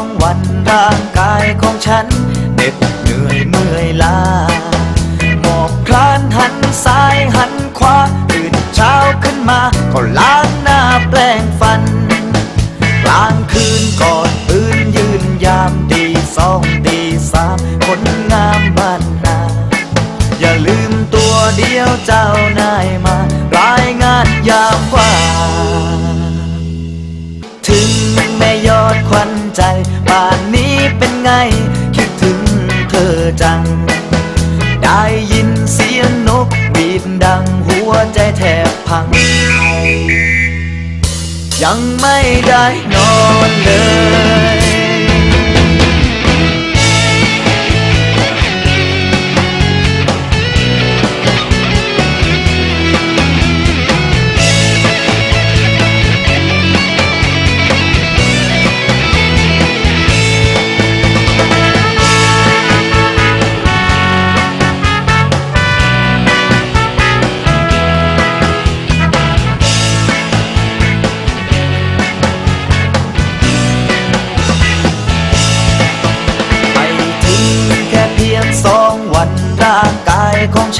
องวันร่างกายของฉันเหน็ดเหนื่อยเมื่อยล้าหมอบคลานหันซ้ายหันขวาตื่นเช้าขึ้นมาก็ล้างหน้าแปลงฟัน กลางคืนกอดปืนยืนยามตีสองตีสามคนงามบ้านนา อย่าลืมตัวเดียวเจ้านายมารายงานยามว่า ถึงแม่ย ใจป่านนี้เป็นไง คิดถึงเธอจัง ได้ยินเสียงนกบีดดังหัวใจแทบพัง ยังไม่ได้นอนเลย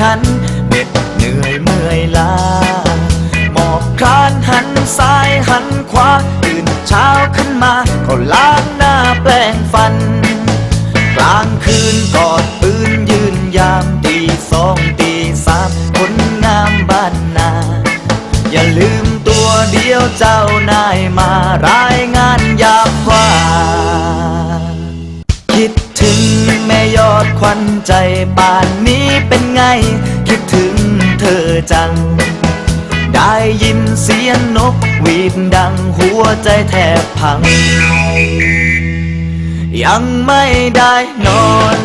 ฉันเหน็ดเหนื่อยเมื่อยล้าหมอบคลานหันซ้ายหันขวาตื่นเช้าขึ้นมาก็ล้างหน้าแปลงฟัน กลางคืนกอดปืนยืนยามตีสองตีสามคนงามบ้านนา อย่าลืมตัวเดียวเจ้านายมาราย วันใจป่านนี้เป็นไง คิดถึงเธอจัง ได้ยินเสียงนกหวีดดังหัวใจแทบพัง ยังไม่ได้นอน